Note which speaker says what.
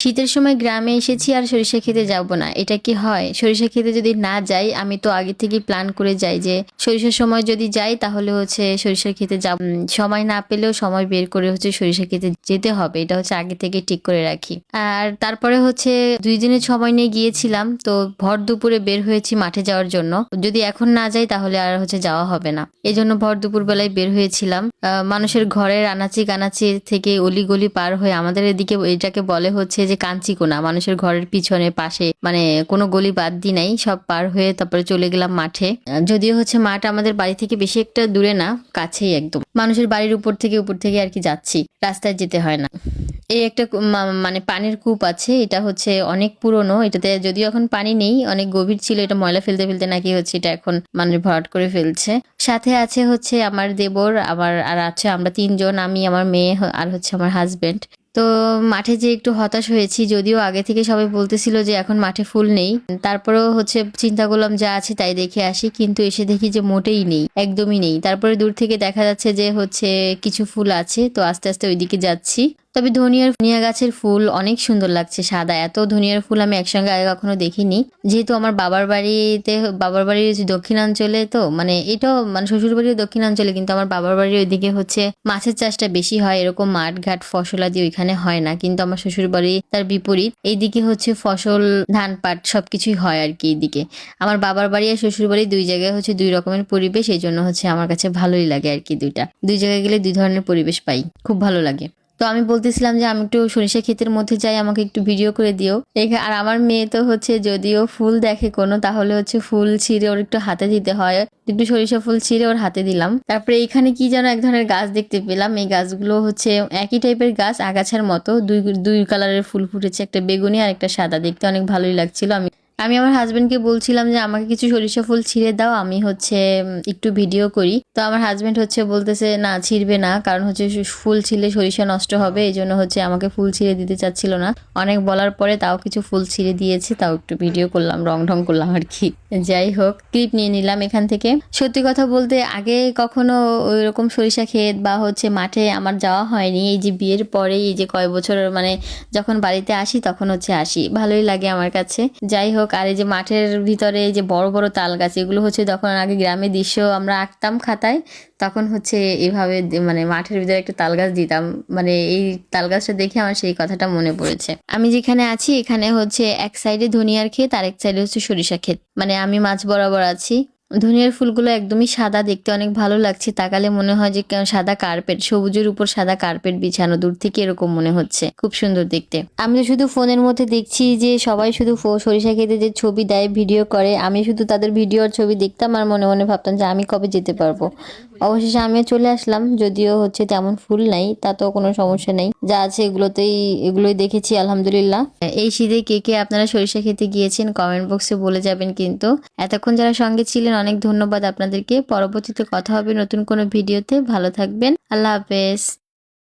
Speaker 1: শীতের সময় গ্রামে এসেছি আর সরিষা খেতে যাব না। এটা কি হয়? সরিষা খেতে যদি না যাই, আমি তো আগে থেকে প্ল্যান করে যাই যে সরিষার সময় যদি যাই, তাহলে হচ্ছে সরিষা খেতে যাব। সময় না পেলেও সময় বের করে হচ্ছে সরিষা খেতে যেতে হবে। এটা হচ্ছে আগে থেকে ঠিক করে রাখি। আর তারপরে হচ্ছে দুই দিনের সময় নিয়ে গিয়েছিলাম, তো ভর দুপুরে বের হয়েছি মাঠে যাওয়ার জন্য। যদি এখন না যাই, তাহলে আর হচ্ছে যাওয়া হবে না। এই জন্য ভর দুপুর বেলায় বের হয়েছিলাম। মানুষের ঘরের আনাচি কানাচি থেকে অলি গলি পার হয়ে আমাদের এদিকে এটাকে বলে হচ্ছে যে কাঞ্চি কোনা। মানুষের ঘরের পিছনে, পাশে মানে কোনো গলি বাদ দি নাই, সব পার হয়ে তারপরে চলে গেলাম মাঠে। যদিও হচ্ছে মাঠ আমাদের বাড়ি থেকে বেশি একটা দূরে না, কাছেই একদম। মানুষের বাড়ির উপর থেকে উপর থেকে আর কি যাচ্ছি, রাস্তায় যেতে হয় না। এই একটা মানে পানির কূপ আছে, এটা হচ্ছে অনেক পুরনো, এটাতে যদিও এখন পানি নেই, অনেক গভীর ছিল, এটা ময়লা ফেলতে ফেলতে নাকি হচ্ছে এটা এখন মানে ভরাট করে ফেলছে। সাথে আছে হচ্ছে আমার দেবর আমার আর আছে আমরা তিনজন, আমি, আমার মেয়ে আর হচ্ছে আমার হাজবেন্ড তো মাঠে যে একটু হতাশ হয়েছি, যদিও আগে থেকে সবাই বলতেছিল যে এখন মাঠে ফুল নেই। তারপরেও হচ্ছে চিন্তা করলাম যা আছে তাই দেখে আসি, কিন্তু এসে দেখি যে মোটেই নেই, একদমই নেই। তারপরে দূর থেকে দেখা যাচ্ছে যে হচ্ছে কিছু ফুল আছে, তো আস্তে আস্তে ওইদিকে যাচ্ছি। তবে ধনিয়ার ধনিয়া গাছের ফুল অনেক সুন্দর লাগছে, সাদা। এত ধনিয়ার ফুল আমি একসঙ্গে আগে কখনো দেখিনি। যেহেতু আমার বাবার বাড়িতে, বাবার বাড়ির দক্ষিণাঞ্চলে তো মানে এটাও মানে শ্বশুর বাড়ির দক্ষিণাঞ্চলে, কিন্তু আমার বাবার বাড়ির ওইদিকে হচ্ছে মাছের চাষটা বেশি হয়, এরকম মাঠ ঘাট ফসলাদি ওইখানে হয় না। কিন্তু আমার শ্বশুর বাড়ি তার বিপরীত, এইদিকে হচ্ছে ফসল, ধান পাট সবকিছুই হয় আর কি এইদিকে। আমার বাবার বাড়ি আর শ্বশুর বাড়ি দুই জায়গায় হচ্ছে দুই রকমের পরিবেশ, এই জন্য হচ্ছে আমার কাছে ভালোই লাগে আর কি দুইটা। দুই জায়গায় গেলে দুই ধরনের পরিবেশ পাই, খুব ভালো লাগে। তো আমি বলতেছিলাম যে আমি একটু সরিষা ক্ষেতের মধ্যে যাই, আমাকে একটু ভিডিও করে দিও। আর আমার মেয়ে তো হচ্ছে যদিও ফুল দেখে কোনো, তাহলে হচ্ছে ফুল ছিঁড়ে ওর একটু হাতে দিতে হয়। একটু সরিষা ফুল ছিঁড়ে ওর হাতে দিলাম। তারপরে এখানে কি যেন এক ধরনের গাছ দেখতে পেলাম। এই গাছগুলো হচ্ছে একই টাইপের গাছ, আগাছার মতো। দুই দুই কালারের ফুল ফুটেছে, একটা বেগুনি আর একটা সাদা। দেখতে অনেক ভালোই লাগছিল। আমি আমি আমার হাজবেন্ডকে বলছিলাম যে, আমাকে কিছু সরিষা ফুল ছিঁড়ে দাও, আমি হচ্ছে একটু ভিডিও করি। তো আমার হাজবেন্ড হচ্ছে বলতেছে, না, ছিঁড়বে না, কারণ হচ্ছে ফুল ছিঁড়লে সরিষা নষ্ট হবে, এই জন্য হচ্ছে আমাকে ফুল ছিঁড়ে দিতে চাচ্ছিল না। অনেক বলার পরে তাও কিছু ফুল ছিঁড়ে দিয়েছে, তাও একটু ভিডিও করলাম রং ঢং করলাম আর কি। যাই হোক ক্লিপ নিয়ে নিলাম এখান থেকে। সত্যি কথা বলতে, আগে কখনো ওই রকম সরিষা ক্ষেত বা হচ্ছে মাঠে আমার যাওয়া হয়নি। এই যে বিয়ের পরে এই যে কয় বছর মানে যখন বাড়িতে আসি, তখন হচ্ছে আসি। ভালোই লাগে আমার কাছে। যাই হোক আর এই যে মাঠের ভিতরে যে বড় বড় তাল গাছ, এগুলো হচ্ছে তখন আগে গ্রামে দৃশ্য আমরা আঁকতাম খাতায়, তখন হচ্ছে এভাবে মানে মাঠের ভিতরে একটা তাল গাছ দিতাম। মানে এই তাল গাছটা দেখে আমার সেই কথাটা মনে পড়েছে। আমি যেখানে আছি, এখানে হচ্ছে এক সাইডে ধনিয়ার ক্ষেত আর এক সাইডে হচ্ছে সরিষা ক্ষেত। মানে আমি মাছ বরাবর আছি। ধনিয়ার ফুলগুলো একদমই সাদা দেখতে অনেক ভালো লাগছে। তাকালে মনে হয় যে সাদা কার্পেট, সবুজের উপর সাদা কার্পেট বিছানো। দূর থেকে এরকম মনে হচ্ছে। খুব সুন্দর দেখতে। আমি তো শুধু ফোনের মধ্যে দেখছি যে সবাই শুধু সরিষা খেতে যে ছবি দেয়, ভিডিও করে। আমি শুধু তাদের ভিডিও আর ছবি দেখতাম আর মনে মনে ভাবতাম যে আমি কবে যেতে পারব। অবশেষে আমিও চলে আসলাম, যদিও হচ্ছে তেমন ফুল নাই, তা তো কোনো সমস্যা নেই। যা আছে এগুলোতেই, এগুলোই দেখেছি, আলহামদুলিল্লাহ। এই শীতে কে কে আপনারা সরিষা খেতে গিয়েছেন কমেন্ট বক্সে বলে যাবেন কিন্তু। এতক্ষণ যারা সঙ্গে ছিলেন, অনেক ধন্যবাদ আপনাদেরকে। পরবর্তীতে কথা হবে নতুন কোনো ভিডিওতে। ভালো থাকবেন। আল্লাহ হাফেজ।